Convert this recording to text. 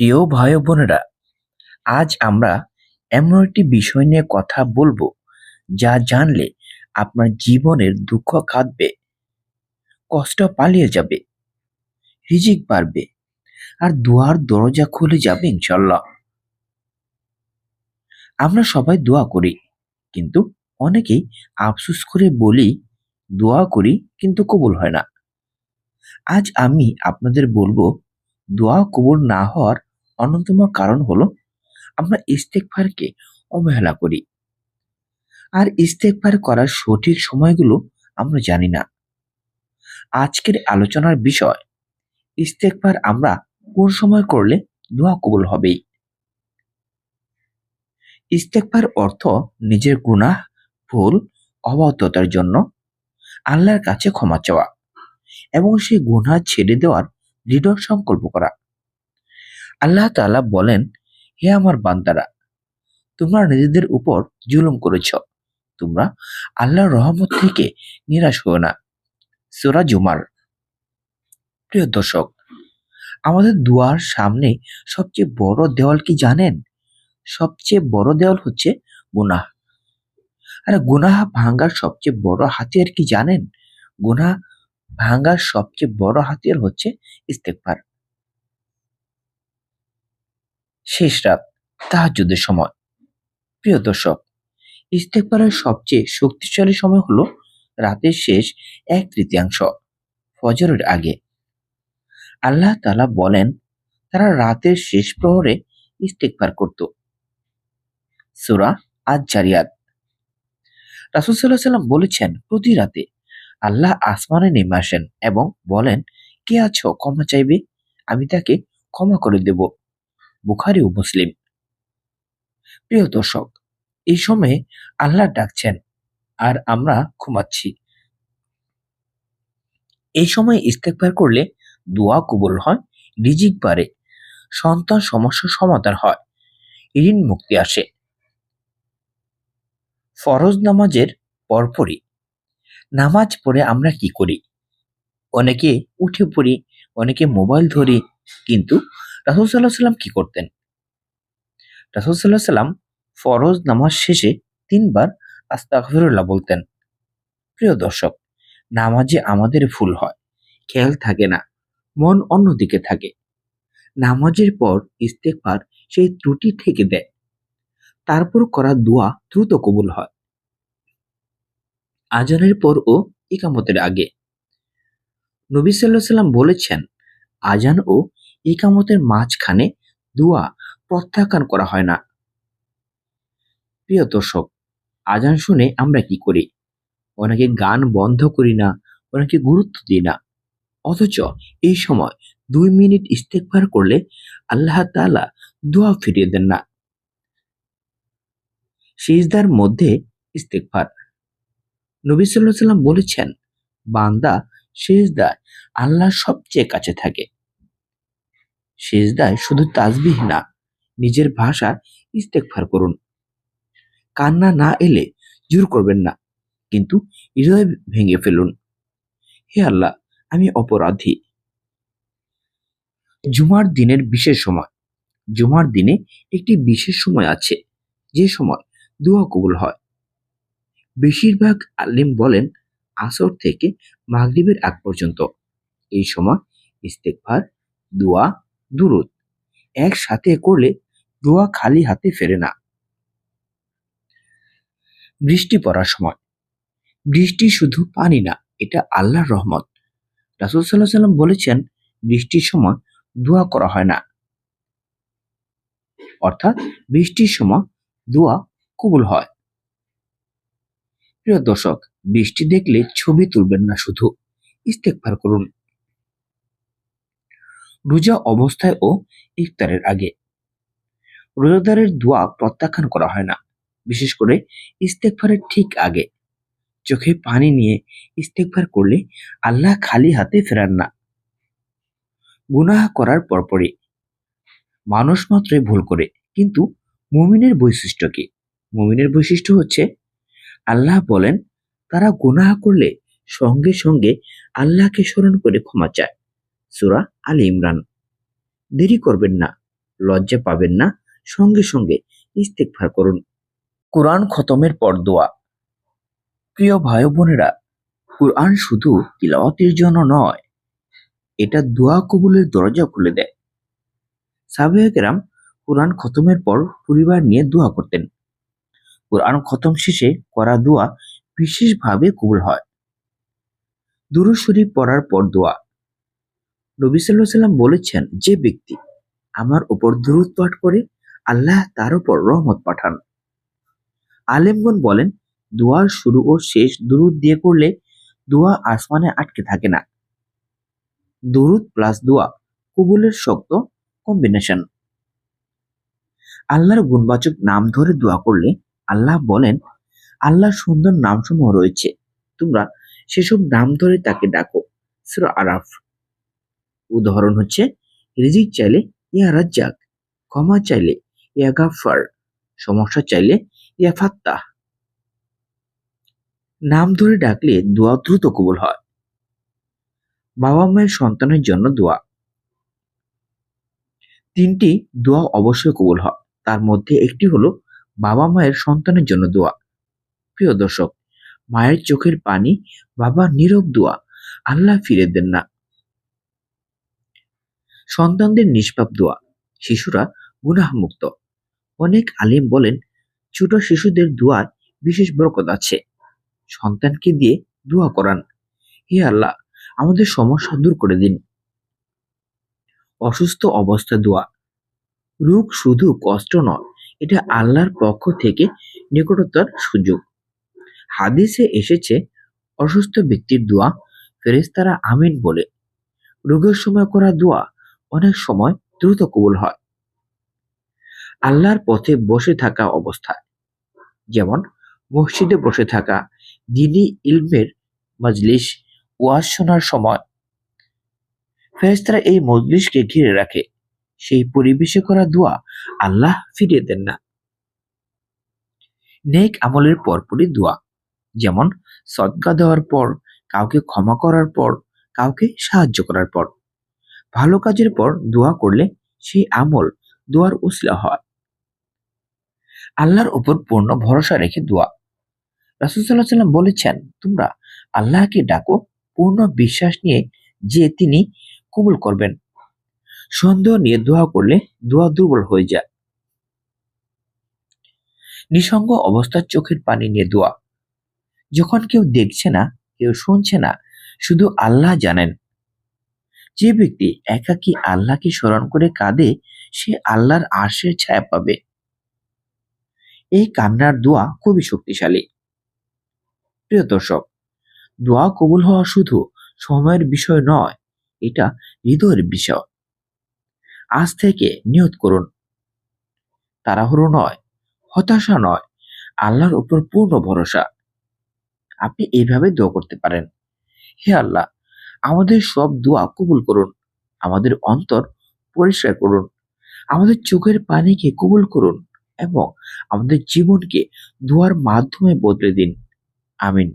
প্রিয় ভাই বোনেরা, আজ আমরা এমন একটি বিষয় নিয়ে কথা বলব যা জানলে আপনার জীবনের দুঃখ কাঁদবে কষ্ট পালিয়ে যাবে, রিজিক বাড়বে, আর দুয়ার দরজা খুলে যাবে ইনশাল্লাহ আমরা সবাই দোয়া করি, কিন্তু অনেকেই আফসোস করে বলি, দোয়া করি কিন্তু কবুল হয় না। আজ আমি আপনাদের বলব, দোয়া কবুল না হওয়ার অন্যতম কারণ হলো, আমরা ইস্তেকফারকে অবহেলা করি। আর ইস্তেকফার করার সঠিক সময়গুলো আমরা জানি না। আজকের আলোচনার বিষয়, ইস্তেকফার আমরা কোন সময় করলে দোয়া কবুল হবেই? ইস্তেকফার অর্থ নিজের গুনাহ, ভুল, অবাধ্যতার জন্য আল্লাহর কাছে ক্ষমা চাওয়া এবং সেই গুনাহ ছেড়ে দেওয়ার দৃঢ় সংকল্প করা। আল্লাহ তাআলা বলেন, হে আমার বান্দারা, তোমরা নিজেদের উপর জুলুম করেছ। তোমরা আল্লাহর রহমত থেকে নিরাশ হও না। সূরা জুমার। প্রিয় দর্শক, আমাদের দুয়ার সামনে সবচেয়ে বড় দেওয়াল কি জানেন? সবচেয়ে বড় দেওয়াল হচ্ছে গুনাহ। আর গুনাহ ভাঙ্গার সবচেয়ে বড় হাতিয়ার কি জানেন? গুনাহ ভাঙ্গার সবচেয়ে বড় হাতিয়ার হচ্ছে ইস্তেগফার। শেষ রাত তাহাজ্জুদের সময়। প্রিয় দর্শক ইস্তেগফারের সবচেয়ে শক্তিশালী সময় হলো রাতের শেষ এক তৃতীয়াংশ, ফজরের আগে। আল্লাহ তালা বলেন, তারা রাতের শেষ প্রহরে ইস্তেগফার করত। সূরা আজ জারিয়াত রাসূল সাল্লাম বলেছেন, প্রতি রাতে আল্লাহ আসমানে নেমে আসেন এবং বলেন, কে আছো? ক্ষমা চাইবে? আমি তাকে ক্ষমা করে দেব। বুখারি ও মুসলিম। প্রিয় দর্শক, এই সময়ে আল্লাহ ডাকছেন আর আমরা ঘুমাচ্ছি। এই সময় ইস্তেকবার করলে দোয়া কবুল হয়, রিজিক বাড়ে, সন্তান সমস্যার সমাধান হয়, ঋণ মুক্তি আসে। ফরজ নামাজের পরপরই নামাজ পড়ে আমরা কি করি? অনেকে উঠে পড়ি, অনেকে মোবাইল ধরি, কিন্তু রাসুল সাল্লাহ সাল্লাম কি করতেন? রাসুল সাল্লাহ সাল্লাম ফরজ নামাজ শেষে তিনবার আস্তাগফিরুল্লাহ বলতেন। প্রিয় দর্শক, নামাজে আমাদের ভুল হয়, খেয়াল থাকে না, মন অন্যদিকে থাকে। নামাজের পর ইস্তেকবার সেই ত্রুটি থেকে দেয়। তারপর করা দোয়া দ্রুত কবুল হয়। আজানের পর ও ইকামতের আগে। নবী সাল্লাহ সাল্লাম বলেছেন, আজান ও ইকামতের মাঝখানে দোয়া প্রত্যাখ্যান করা হয় না। প্রিয় দর্শক, আজান শুনে আমরা কি করি? অনেকে গান বন্ধ করি না, অনেকে গুরুত্ব দিই না। অথচ এই সময় দুই মিনিট ইস্তেকবার করলে আল্লাহ তাআলা দোয়া ফিরিয়ে দেন না। সিজদার মধ্যে ইস্তেকবার নবী সাল্লাহ সাল্লাম বলেছেন, বান্দা সিজদায় আল্লাহ সবচেয়ে কাছে থাকে। সিজদায় শুধু তাজবিহ না, নিজের ভাষা ইস্তেকফার করুন। কান্না না এলে জোর করবেন না, কিন্তু হৃদয় ভেঙে ফেলুন। হে আল্লাহ, আমি অপরাধী। জুমার দিনের বিশেষ সময়। জুমার দিনে একটি বিশেষ সময় আছে, যে সময় দোয়া কবুল হয়। বেশিরভাগ আলিম বলেন, আসর থেকে মাগরিবের আগ পর্যন্ত। এই সময় ইস্তেকভার দোয়া দুরুদ। একসাথে করলে দোয়া খালি হাতে ফেরে না। বৃষ্টি পড়ার সময়। বৃষ্টি শুধু পানি না, এটা আল্লাহর রহমত। রাসুল সাল্লাহ সাল্লাম বলেছেন, বৃষ্টির সময় দোয়া করা হয় না। অর্থাৎ বৃষ্টির সময় দোয়া কবুল হয়। প্রিয় দর্শক, বৃষ্টি দেখলে ছবি তুলবেন না শুধু। ইস্তেকবার করুন। রোজা অবস্থায় ও ইফতারের আগে। রোজাদারের দোয়া প্রত্যাখ্যান করা হয় না, বিশেষ করে ইস্তেকফারের ঠিক আগে। চোখে পানি নিয়ে ইস্তেকবার করলে আল্লাহ খালি হাতে ফেরান না। গুনাহ করার পরপরই। মানুষ মাত্রই ভুল করে, কিন্তু মুমিনের বৈশিষ্ট্য কি? মুমিনের বৈশিষ্ট্য হচ্ছে, আল্লাহ বলেন, তারা গুনাহ করলে সঙ্গে সঙ্গে আল্লাহকে স্মরণ করে ক্ষমা চায়। সুরা আলী ইমরান। দেরি করবেন না, লজ্জা পাবেন না, সঙ্গে সঙ্গে ইস্তেকভার করুন। কোরআন খতমের পর দোয়া প্রিয় ভাই বোনেরা, কোরআন শুধু তিলাওয়াতের জন্য নয়, এটা দোয়া কবুলের দরজা খুলে দেয়। সাবেকেরাম কোরআন খতমের পর পরিবার নিয়ে দোয়া করতেন। কোরআন খতম শেষে করা দোয়া বিশেষভাবে কবুল হয়। দুরূদ শরীফ পড়ার পর দোয়া। নবী সাল্লাহ সাল্লাম বলেছেন, যে ব্যক্তি আমার উপর দুরুদ পাঠ করে, আল্লাহ তার উপর রহমত পাঠান। আলেমগণ বলেন দোয়ার শুরু ও শেষ দুরুদ দিয়ে করলে দোয়া আসমানে আটকে থাকে না। দুরুদ প্লাস দোয়া কবুলের শক্ত কম্বিনেশন আল্লাহর গুণবাচক নাম ধরে দোয়া করলে আল্লাহ বলেন, আল্লাহর সুন্দর নামসমূহ রয়েছে। তোমরা সেসব নাম ধরে তাকে ডাকো। সুরা আরাফ। উদাহরণ হচ্ছে, রিজিক চাইলে ইয়া রাজ্জাক ক্ষমা চাইলে ইয়া গাফার সমস্যা চাইলে ইয়া ফাত্তাহ নাম ধরে ডাকলে দোয়া দ্রুত কবুল হয়। বাবা মায়ের সন্তানের জন্য দোয়া। তিনটি দোয়া অবশ্যই কবুল হয়। তার মধ্যে একটি হলো বাবা মায়ের সন্তানের জন্য দোয়া। প্রিয় দর্শক, মায়ের চোখের পানি বাবা নীরব দোয়া। আল্লাহ ফিরে দেন না। সন্তানদের নিষ্পাপ দোয়া। শিশুরা গুনাহমুক্ত। অনেক আলিম বলেন, ছোট শিশুদের দোয়ায় বিশেষ বরকত আছে। সন্তানকে দিয়ে দোয়া করান। হে আল্লাহ, আমাদের সমস্যা দূর করে দিন। অসুস্থ অবস্থা দোয়া। রোগ শুধু কষ্ট নয়, এটা আল্লাহর পক্ষ থেকে নিকটতার সুযোগ। হাদিসে এসেছে, অসুস্থ ব্যক্তির দোয়া ফেরেস্তারা আমিন বলে। রোগের সময় করা দোয়া অনেক সময় দ্রুত কবুল হয়। আল্লাহর পথে বসে থাকা অবস্থায়, যেমন মসজিদে বসে থাকা, দিনী ইলমের মজলিস ওয়াজ শোনার সময়। ফেরেশতারা এই মজলিসকে ঘিরে রাখে। সেই পরিবেশে করা দোয়া আল্লাহ ফিরিয়ে দেন না। নেক আমলের পরপরই দোয়া, যেমন সদকা দেওয়ার পর, কাউকে ক্ষমা করার পর, কাউকে সাহায্য করার পর। ভালো কাজের পর দোয়া করলে সেই আমল দোয়ার উসলা হয়। আল্লাহর উপর পূর্ণ ভরসা রেখে দোয়া। রাসুলসাল্লাহ সাল্লাম বলেছেন, তোমরা আল্লাহকে ডাকো, পূর্ণ বিশ্বাস নিয়ে যে তিনি কবুল করবেন। সন্দেহ নিয়ে দোয়া করলে দোয়া দুর্বল হয়ে যায়। নিঃসঙ্গ অবস্থার চোখের পানি নিয়ে দোয়া। যখন কেউ দেখছে না, কেউ শুনছে না, শুধু আল্লাহ জানেন। যে ব্যক্তি একাকী আল্লাহকে স্মরণ করে কাঁদে, সে আল্লাহর আশের ছায়া পাবে। এই কান্নার দোয়া খুবই শক্তিশালী। প্রিয় দর্শক, দোয়া কবুল হওয়া শুধু সময়ের বিষয় নয়, এটা হৃদয়ের বিষয়। আজ থেকে নিয়ত করুন। তাড়াহুড়ো নয়, হতাশা নয়, আল্লাহর উপর পূর্ণ ভরসা। আপনি এইভাবে দোয়া করতে পারেন। হে আল্লাহ আমাদের সব দোয়া কবুল করুন, আমাদের অন্তর পরিষ্কার করুন, আমাদের চোখের পানিকে কবুল করুন এবং আমাদের জীবনকে দোয়ার মাধ্যমে বদলে দিন। আমিন।